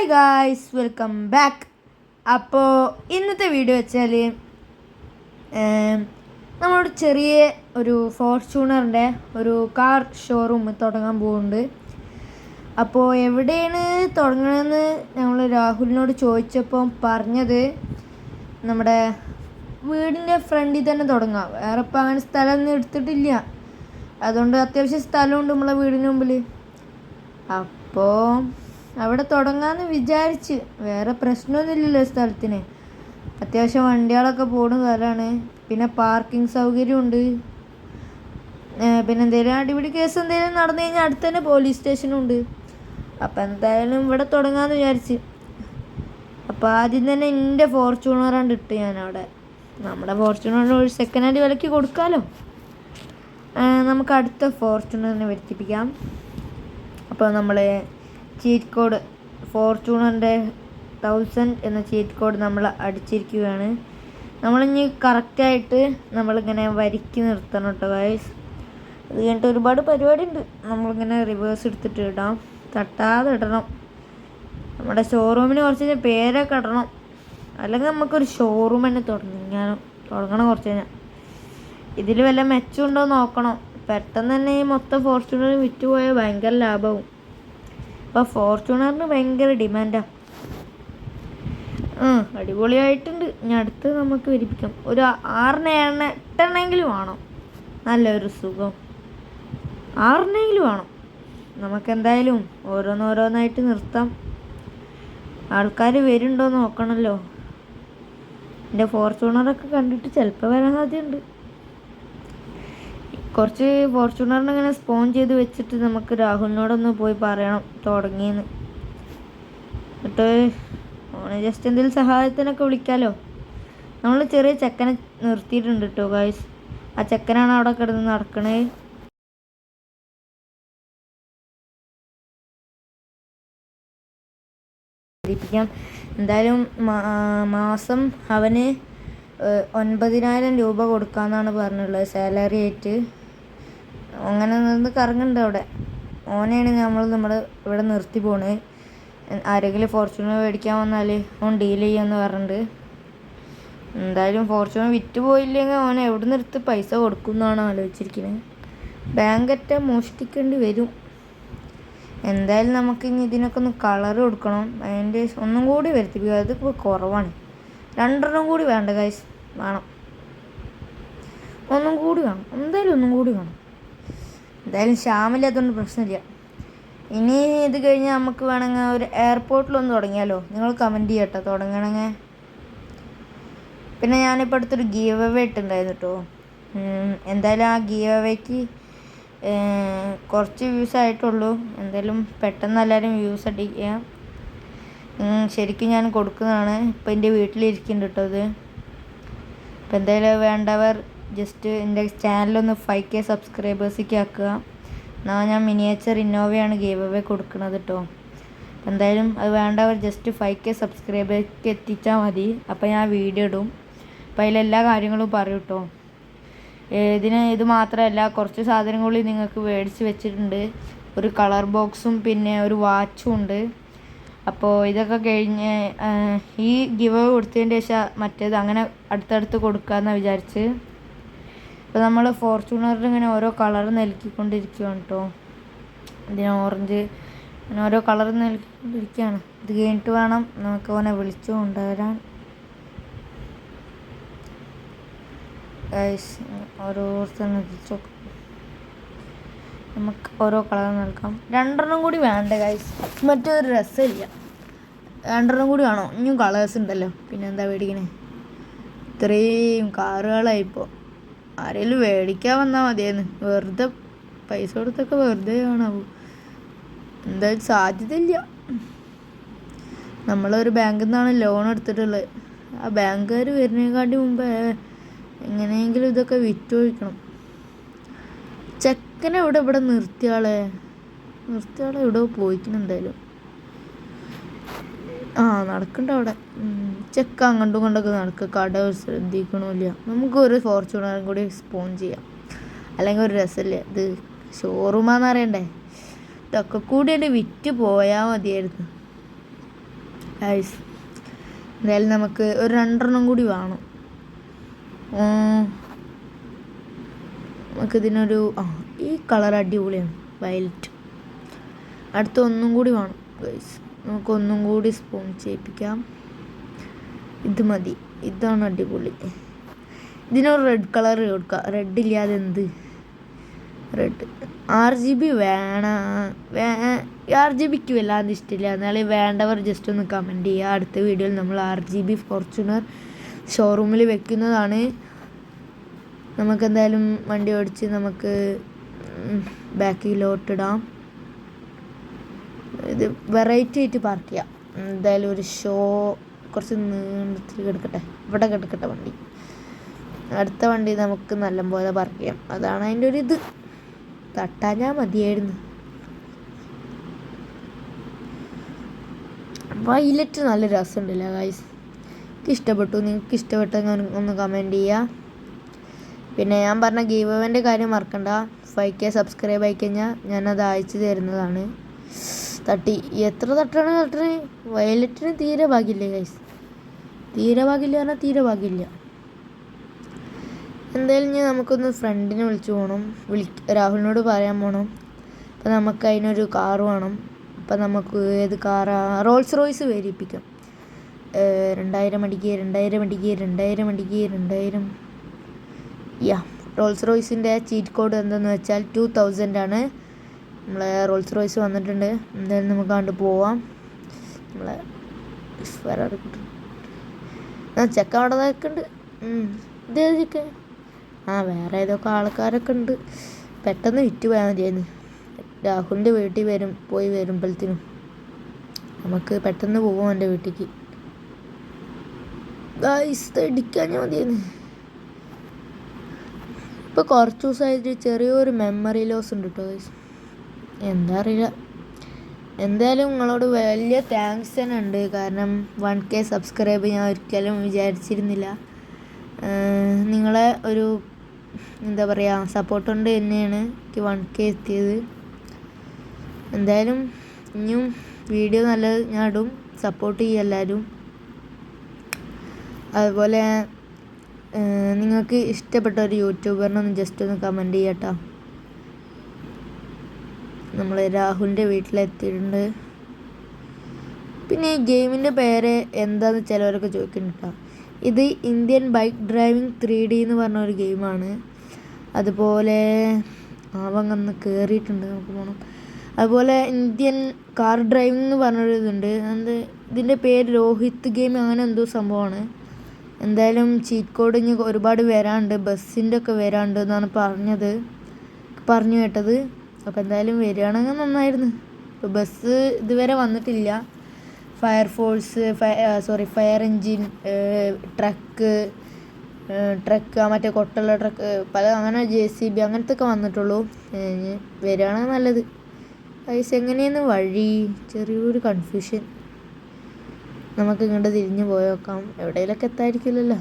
Hi guys welcome back അപ്പോൾ ഇന്നത്തെ video വെച്ചാൽ നമ്മളൊരു ചെറിയ ഒരു ഫോർച്യൂണറിന്റെ ഒരു കാർ ഷോറൂം തുടങ്ങാൻ പോകുന്നുണ്ട് അപ്പോൾ എവിടെയാണ് തുടങ്ങണമെന്ന് ഞങ്ങൾ രാഹുലിനോട് ചോദിച്ചപ്പം പറഞ്ഞത് നമ്മുടെ വീടിന്റെ ഫ്രണ്ടിൽ തന്നെ തുടങ്ങാം. വേറെ ഇപ്പം അങ്ങനെ സ്ഥലമൊന്നും എടുത്തിട്ടില്ല. അതുകൊണ്ട് അത്യാവശ്യം സ്ഥലമുണ്ട് നമ്മളെ വീടിന് മുമ്പിൽ അപ്പോൾ അവിടെ തുടങ്ങാമെന്ന് വിചാരിച്ച്. വേറെ പ്രശ്നമൊന്നുമില്ലല്ലോ സ്ഥലത്തിന്. അത്യാവശ്യം വണ്ടികളൊക്കെ പോകുന്ന സ്ഥലമാണ്. പിന്നെ പാർക്കിംഗ് സൗകര്യമുണ്ട്. പിന്നെ എന്തെങ്കിലും അടിപിടി കേസ് എന്തെങ്കിലും നടന്നു കഴിഞ്ഞാൽ അടുത്ത് തന്നെ പോലീസ് സ്റ്റേഷനും ഉണ്ട്. അപ്പം എന്തായാലും ഇവിടെ തുടങ്ങാമെന്ന് വിചാരിച്ച്. അപ്പോൾ ആദ്യം തന്നെ എന്റെ ഫോർച്യൂണറാണ്ട് ഇട്ട് ഞാൻ അവിടെ നമ്മുടെ ഫോർച്യൂണർ ഒരു സെക്കൻഡ് ഹാൻഡ് വിലയ്ക്ക് കൊടുക്കാമല്ലോ നമുക്ക് അടുത്ത ഫോർച്യൂണറിനെ വരുത്തിപ്പിക്കാം. അപ്പോൾ നമ്മൾ ചീറ്റ് കോഡ് ഫോർച്യൂണറിന്റെ തൗസൻഡ് എന്ന ചീറ്റ് കോഡ് നമ്മൾ അടിച്ചിരിക്കുകയാണ്. നമ്മളിനി കറക്റ്റായിട്ട് നമ്മളിങ്ങനെ വരിക്ക് നിർത്തണം കേട്ടോ വയസ് അത് കഴിഞ്ഞിട്ട് ഒരുപാട് പരിപാടി ഉണ്ട് നമ്മളിങ്ങനെ റിവേഴ്സ് എടുത്തിട്ട് ഇടാം. തട്ടാതെ ഇടണം. നമ്മുടെ ഷോറൂമിന് കുറച്ച് കഴിഞ്ഞാൽ പേരൊക്കെ ഇടണം. അല്ലെങ്കിൽ നമുക്കൊരു ഷോറൂം തന്നെ തുടങ്ങാനും തുടങ്ങണം കുറച്ച് കഴിഞ്ഞാൽ ഇതിൽ വല്ല മെച്ചമുണ്ടോ നോക്കണം. പെട്ടെന്ന് തന്നെ ഈ മൊത്തം ഫോർച്യൂണർ വിറ്റുപോയാൽ ഭയങ്കര ലാഭവും. അപ്പോൾ ഫോർച്യൂണറിന് ഭയങ്കര ഡിമാൻഡാണ് ആ അടിപൊളിയായിട്ടുണ്ട്. ഇനി അടുത്ത് നമുക്ക് വിരിപ്പിക്കാം. ഒരു ആറിന് ഏഴെണ്ണ എട്ടെണ്ണെങ്കിലും വേണം. നല്ലൊരു സുഖം. ആറിനെങ്കിലും വേണം. നമുക്കെന്തായാലും ഓരോന്നോരോന്നായിട്ട് നിർത്താം. ആൾക്കാർ വരുന്നുണ്ടോ നോക്കണമല്ലോ എന്റെ ഫോർച്യൂണറൊക്കെ കണ്ടിട്ട് ചിലപ്പോൾ വരാൻ സാധ്യതയുണ്ട്. കുറച്ച് ഫോർച്യൂണറിനെ ഇങ്ങനെ സ്പോൺ ചെയ്ത് വെച്ചിട്ട് നമുക്ക് രാഹുലിനോടൊന്ന് പോയി പറയണം തുടങ്ങിയെന്ന്. എന്നിട്ട് ഓനെ ജസ്റ്റ് എന്തെങ്കിലും സഹായത്തിനൊക്കെ വിളിക്കാമല്ലോ നമ്മൾ ചെറിയ ചെക്കനെ നിർത്തിയിട്ടുണ്ട് കേട്ടോ ഗായ്സ് ആ ചെക്കനാണ് അവിടെ കിടന്ന് നടക്കണേ. ിക്കാം എന്തായാലും മാസം അവന് ഒൻപതിനായിരം രൂപ കൊടുക്കാന്നാണ് പറഞ്ഞിട്ടുള്ളത് സാലറി ആയിട്ട്. അങ്ങനെ നിന്ന് കറങ്ങുന്നുണ്ട് അവിടെ. ഓനെയാണ് നമ്മൾ നമ്മൾ ഇവിടെ നിർത്തി പോണത് ആരെങ്കിലും ഫോർച്യൂണർ മേടിക്കാൻ വന്നാൽ ഓൻ ഡീൽ ചെയ്യാമെന്ന് പറഞ്ഞിട്ട്. എന്തായാലും ഫോർച്യൂണർ വിറ്റ് പോയില്ലെങ്കിൽ ഓൻ എവിടെ നിർത്ത് പൈസ കൊടുക്കും എന്നാണ് ആലോചിച്ചിരിക്കുന്നത് ബാങ്കറ്റ മോഷ്ടിക്കേണ്ടി വരും. എന്തായാലും നമുക്ക് ഇനി ഇതിനൊക്കെ ഒന്ന് കളർ കൊടുക്കണം. അതിന്റെ ഒന്നും കൂടി വരുത്തിപ്പിക്കുക. അത് കുറവാണ്. രണ്ടെണ്ണം കൂടി വേണ്ട കാശ് വേണം. ഒന്നും കൂടി വേണം. എന്തായാലും ഒന്നും കൂടി വേണം. എന്തായാലും ശ്യാമില്ലാത്തതുകൊണ്ട് പ്രശ്നമില്ല. ഇനി ഇത് കഴിഞ്ഞാൽ നമുക്ക് വേണമെങ്കിൽ ഒരു എയർപോർട്ടിലൊന്ന് തുടങ്ങിയാലോ? നിങ്ങൾ കമന്റ് ചെയ്യട്ടോ തുടങ്ങണമെങ്കിൽ പിന്നെ ഞാനിപ്പോൾ അടുത്തൊരു ഗീവ് അവേ ഇട്ടുണ്ടായിരുന്നു കേട്ടോ എന്തായാലും ആ ഗീവ് അവേക്ക് കുറച്ച് വ്യൂസ് ആയിട്ടുള്ളൂ. എന്തായാലും പെട്ടെന്ന് എല്ലാവരും വ്യൂസ് അടിക്കുക. ശരിക്കും ഞാൻ കൊടുക്കുന്നതാണ്. ഇപ്പം എന്റെ വീട്ടിലിരിക്കുന്നുണ്ട് കേട്ടോ ഇത്. അപ്പം എന്തായാലും വേണ്ടവർ ജസ്റ്റ് എന്റെ ചാനലൊന്ന് ഫൈവ് കെ സബ്സ്ക്രൈബേഴ്സിക്ക് ആക്കുക. എന്നാൽ ഞാൻ മിനിയേച്ചർ ഇന്നോവയാണ് ഗീവ് അവേ കൊടുക്കുന്നത് കേട്ടോ എന്തായാലും അത് വേണ്ടവർ ജസ്റ്റ് ഫൈവ് കെ സബ്സ്ക്രൈബേഴ്സ് എത്തിച്ചാൽ മതി. അപ്പോൾ ഞാൻ വീഡിയോ ഇടും. അപ്പോൾ അതിലെല്ലാ കാര്യങ്ങളും പറയും കേട്ടോ ഇതിന് ഇത് മാത്രമല്ല കുറച്ച് സാധനങ്ങൾ നിങ്ങൾക്ക് മേടിച്ച് വെച്ചിട്ടുണ്ട്. ഒരു കളർ ബോക്സും പിന്നെ ഒരു വാച്ചും ഉണ്ട്. അപ്പോൾ ഇതൊക്കെ കഴിഞ്ഞ് ഈ ഗിവ് കൊടുത്തതിന്റെ ശേഷം മറ്റേത് അങ്ങനെ അടുത്തടുത്ത് കൊടുക്കാമെന്നാണ് വിചാരിച്ച്. ഇപ്പോൾ നമ്മൾ ഫോർച്യൂണറിൽ ഇങ്ങനെ ഓരോ കളർ നൽകിക്കൊണ്ടിരിക്കുകയാണ് കേട്ടോ ഇതിന് ഓറഞ്ച് അങ്ങനെ ഓരോ കളർ നൽകിക്കൊണ്ടിരിക്കുകയാണ് ഇത് കഴിഞ്ഞിട്ട് വേണം നമുക്ക് അവനെ വിളിച്ചു കൊണ്ടുവരാൻ. ഓരോരുത്തരും വിളിച്ചു നമുക്ക് ഓരോ കളർ നൽകാം രണ്ടെണ്ണം കൂടി വേണ്ട ഗൈസ് മറ്റൊരു രസമില്ല. രണ്ടെണ്ണം കൂടി വേണോ. ഇനിയും കളേഴ്സ് ഉണ്ടല്ലോ. പിന്നെ എന്താ മേടിക്കണേ ഇത്രയും കാറുകളായി ഇപ്പോൾ ആരെങ്കിലും മേടിക്കാൻ വന്നാൽ മതിയെന്ന് വെറുതെ പൈസ കൊടുത്തൊക്കെ വെറുതെ കാണാവൂ എന്തായാലും സാധ്യതയില്ല. നമ്മളൊരു ബാങ്കിൽ നിന്നാണ് ലോൺ എടുത്തിട്ടുള്ളത്. ആ ബാങ്കുകാർ വരുന്നതിനെക്കാട്ടി മുമ്പേ എങ്ങനെയെങ്കിലും ഇതൊക്കെ വിറ്റൊഴിക്കണം. ചെക്കനെ ഇവിടെ ഇവിടെ നിർത്തിയാളെ? നിർത്തിയാളെ ഇവിടെ പോയിക്കുന്നുണ്ടായാലും ആ നടക്കണ്ട അവിടെ. ചെക്ക അങ്ങോട്ടും ഇങ്ങോട്ടൊക്കെ നടക്കുക. കട ശ്രദ്ധിക്കണമില്ല നമുക്ക് ഒരു ഫോർച്യൂണറും കൂടി സ്പോൺ ചെയ്യാം. അല്ലെങ്കിൽ ഒരു രസമില്ല. ഇത് ഷോറൂമാന്ന് അറിയണ്ടേ ഇതൊക്കെ കൂടി എന്റെ വിറ്റ് പോയാൽ മതിയായിരുന്നു. ഗൈസ് എന്തായാലും നമുക്ക് ഒരു രണ്ടെണ്ണം കൂടി വേണം. നമുക്കിതിനൊരു ആ ഈ കളർ അടിപൊളിയാണ്. വയലറ്റ് അടുത്ത ഒന്നും കൂടി വേണം. ഗൈസ് നമുക്ക് ഒന്നും കൂടി സ്പോൺ ചെയ്യിപ്പിക്കാം. ഇത് മതി. ഇതാണ് അടിപൊളി. ഇതിനൊരു റെഡ് കളർ കൊടുക്കുക റെഡ് ഇല്ലാതെ എന്ത്? റെഡ് ആർ ജി ബി വേണ. വേ ആർ ജി ബിക്ക് വല്ലാതെ ഇഷ്ടമില്ല എന്നാലും വേണ്ടവർ ജസ്റ്റ് ഒന്ന് കമന്റ് ചെയ്യുക അടുത്ത വീഡിയോയിൽ നമ്മൾ ആർ ജി ബി ഫോർച്യൂണർ ഷോറൂമിൽ വെക്കുന്നതാണ്. നമുക്ക് എന്തായാലും വണ്ടി ഓടിച്ച് നമുക്ക് ബാക്കിലോട്ടിടാം ഇത് വെറൈറ്റി ആയിട്ട് പാർക്ക് ചെയ്യാം. എന്തായാലും ഒരു ഷോ കുറച്ച് നീണ്ടത്തിൽ കിടക്കട്ടെ ഇവിടെ കിടക്കട്ടെ വണ്ടി. അടുത്ത വണ്ടി നമുക്ക് നല്ലപോലെ പാർക്ക് ചെയ്യാം. അതാണ് അതിന്റെ ഒരു ഇത്. തട്ടാഞ്ഞാൽ മതിയായിരുന്നു. വൈലറ്റ് നല്ല രസമുണ്ടല്ലേ ഗൈസ് എനിക്ക് ഇഷ്ടപ്പെട്ടു. നിങ്ങൾക്ക് ഇഷ്ടപ്പെട്ടെങ്കിൽ ഒന്ന് കമന്റ് ചെയ്യുക പിന്നെ ഞാൻ പറഞ്ഞ ഗീവ് അവന്റെ കാര്യം മറക്കണ്ട. ഫൈവ് കെ സബ്സ്ക്രൈബ് ആയി കഴിഞ്ഞാൽ ഞാനത് അയച്ചു തരുന്നതാണ്. തട്ടി. എത്ര തട്ടാണ് തട്ടണേ? വയലറ്റിന് തീരെ ഭാഗ്യമില്ല ഗൈസ് തീരെ ഭാഗ്യമില്ല പറഞ്ഞാൽ തീരെ ഭാഗ്യമില്ല. എന്തായാലും ഞാൻ നമുക്കൊന്ന് ഫ്രണ്ടിനെ വിളിച്ചു പോകണം വിളി രാഹുലിനോട് പറയാൻ പോകണം അപ്പം നമുക്ക് അതിനൊരു കാർ വേണം. അപ്പം നമുക്ക് ഏത് കാറാ റോൾസ് റോയ്സ് വേരിപ്പിക്കാം. രണ്ടായിരം അടിക്ക് രണ്ടായിരം അടിക്ക് രണ്ടായിരം അടിക്ക് രണ്ടായിരം. യാ റോൾസ് റോയ്സിന്റെ ചീറ്റ് കോഡ് എന്തെന്ന് വെച്ചാൽ ടു തൗസൻഡ് ആണ്. നമ്മളെ റോൾസ് റോയ്സ് വന്നിട്ടുണ്ട്. എന്തായാലും നമുക്ക് കണ്ട് പോവാം. നമ്മളെ ആ ചെക്ക അവിടെ നിൽക്കുന്നുണ്ട് ഇതേ ചെക്ക. ആ വേറെ ഏതൊക്കെ ആൾക്കാരൊക്കെ ഉണ്ട്. പെട്ടെന്ന് വിറ്റ് പോയാൽ മതിയായിരുന്നു രാഹുലിന്റെ വീട്ടിൽ വരും പോയി വരുമ്പോഴത്തേനും. നമുക്ക് പെട്ടെന്ന് പോകും എന്റെ വീട്ടിലേക്ക്. ഇടിക്കാൻ മതിയായിരുന്നു ഇപ്പോൾ കുറച്ച് ദിവസമായിട്ട് ചെറിയൊരു മെമ്മറി ലോസ് ഉണ്ട് കേട്ടോ എന്താ അറിയില്ല എന്തായാലും നിങ്ങളോട് വലിയ താങ്ക്സ് തന്നെ ഉണ്ട്. കാരണം വൺ കെ സബ്സ്ക്രൈബ് ഞാൻ ഒരിക്കലും വിചാരിച്ചിരുന്നില്ല. നിങ്ങളെ ഒരു എന്താ പറയുക സപ്പോർട്ട് കൊണ്ട് തന്നെയാണ് എനിക്ക് വൺ കെ എത്തിയത്. എന്തായാലും ഇനിയും വീഡിയോ നല്ലത് ഞാൻ ഇടും. സപ്പോർട്ട് ചെയ്യുക എല്ലാവരും. അതുപോലെ നിങ്ങൾക്ക് ഇഷ്ടപ്പെട്ട ഒരു യൂട്യൂബറിനൊന്ന് ജസ്റ്റ് ഒന്ന് കമന്റ് ചെയ്യട്ടോ. നമ്മൾ രാഹുലിന്റെ വീട്ടിലെത്തിയിട്ടുണ്ട്. പിന്നെ ഈ ഗെയിമിന്റെ പേര് എന്താന്ന് ചിലവരൊക്കെ ചോദിക്കുന്നുണ്ട് ഇത് Indian bike driving three D എന്ന് പറഞ്ഞ ഒരു ഗെയിമാണ്. അതുപോലെ ആവങ്ങന്ന് കയറിയിട്ടുണ്ട് നമുക്ക് പോകണം അതുപോലെ ഇന്ത്യൻ കാർ ഡ്രൈവിംഗ് എന്ന് പറഞ്ഞൊരു ഇതുണ്ട്. എന്ത് ഇതിന്റെ പേര് രോഹിത് ഗെയിം അങ്ങനെ എന്തോ സംഭവമാണ്. എന്തായാലും ചീറ്റ് കോഡ് ഒരുപാട് വരാണ്ട് ബസ്സിന്റെ ഒക്കെ വരാണ്ട് എന്നാണ് പറഞ്ഞത്. പറഞ്ഞു കേട്ടത്. അപ്പോൾ എന്തായാലും വരികയാണെങ്കിൽ നന്നായിരുന്നു. ഇപ്പോൾ ബസ് ഇതുവരെ വന്നിട്ടില്ല. Fire force sorry fire engine truck truck മറ്റേ കൊട്ടുള്ള ട്രക്ക് പല അങ്ങനെ ജെ സി ബി അങ്ങനത്തെ ഒക്കെ വന്നിട്ടുള്ളൂ വരികയാണെങ്കിൽ നല്ലത്. പൈസ എങ്ങനെയെന്ന് വഴി? ചെറിയൊരു കൺഫ്യൂഷൻ നമുക്ക് ഇങ്ങോട്ട് തിരിഞ്ഞു പോയേക്കാം എവിടെയെങ്കിലൊക്കെ എത്തായിരിക്കില്ലല്ലോ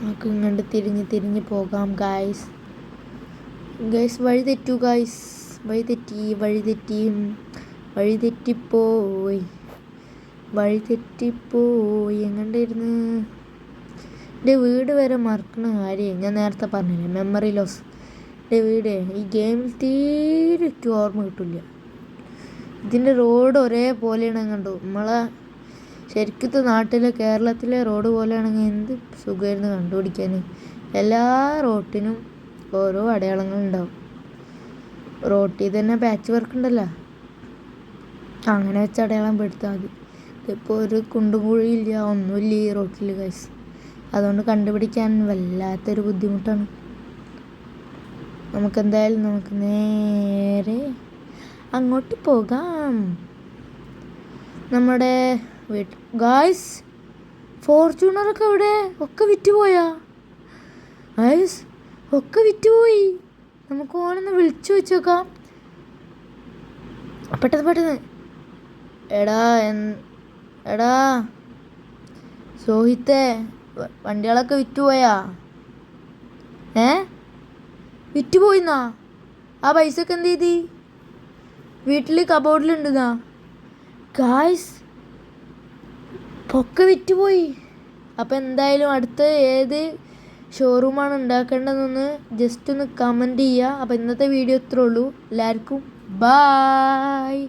നമുക്ക് ഇങ്ങോട്ട് തിരിഞ്ഞ് തിരിഞ്ഞ് പോകാം ഗായ്സ് ഗൈസ് വഴി തെറ്റു ഗൈസ് വഴി തെറ്റി വഴി തെറ്റി. വഴി തെറ്റിപ്പോയി. വഴി തെറ്റിപ്പോയി. എങ്ങണ്ടായിരുന്നു എന്റെ വീട് വരെ മറക്കണ കാര്യം ഞാൻ നേരത്തെ പറഞ്ഞില്ലേ മെമ്മറി ലോസ് എന്റെ വീട് ഈ ഗെയിമിൽ തീരെ ഓർമ്മ കിട്ടില്ല. ഇതിന്റെ റോഡ് ഒരേപോലെയാണ് കണ്ടു നമ്മളെ ശരിക്കത്തെ നാട്ടിലെ കേരളത്തിലെ റോഡ് പോലെയാണെങ്കിൽ എന്ത് സുഖമായിരുന്നു കണ്ടുപിടിക്കാൻ എല്ലാ റോട്ടിനും ഓരോ അടയാളങ്ങളുണ്ടാവും. റോട്ടി തന്നെ പാച്ച് വർക്ക് ഉണ്ടല്ലോ. അങ്ങനെ വെച്ച് അടയാളം പെടുത്താൽ മതി. ഇതിപ്പോൾ ഒരു കുണ്ടും കുഴിയില്ല ഒന്നുമില്ല ഈ റോട്ടിൽ കൈസ് അതുകൊണ്ട് കണ്ടുപിടിക്കാൻ വല്ലാത്തൊരു ബുദ്ധിമുട്ടാണ്. നമുക്കെന്തായാലും നമുക്ക് നേരെ അങ്ങോട്ട് പോകാം. നമ്മുടെ വീട്ട് ഗായ്സ് ഫോർച്യൂണറൊക്കെ എവിടെ? ഒക്കെ വിറ്റുപോയാ? ഗായ്സ് ഒക്കെ വിറ്റുപോയി. നമുക്ക് ഓനൊന്ന് വിളിച്ചു വെച്ചേക്കാം. പെട്ടെന്ന് പെട്ടെന്ന്. എടാ എടാ. സോഹിത്തെ വണ്ടികളൊക്കെ വിറ്റുപോയാ? ഏ? വിറ്റുപോയിന്നാ? ആ പൈസ ഒക്കെ എന്ത് ചെയ്തി? വീട്ടിൽ കബോർഡിലുണ്ടെന്നാ ഗായ്സ് പൊക്കെ വിറ്റുപോയി. അപ്പം എന്തായാലും അടുത്ത ഏത് ഷോറൂമാണ് ഉണ്ടാക്കേണ്ടതെന്നൊന്ന് ജസ്റ്റ് ഒന്ന് കമന്റ് ചെയ്യുക. അപ്പോൾ ഇന്നത്തെ വീഡിയോ ഇത്രേ ഉള്ളൂ. എല്ലാവർക്കും ബായ്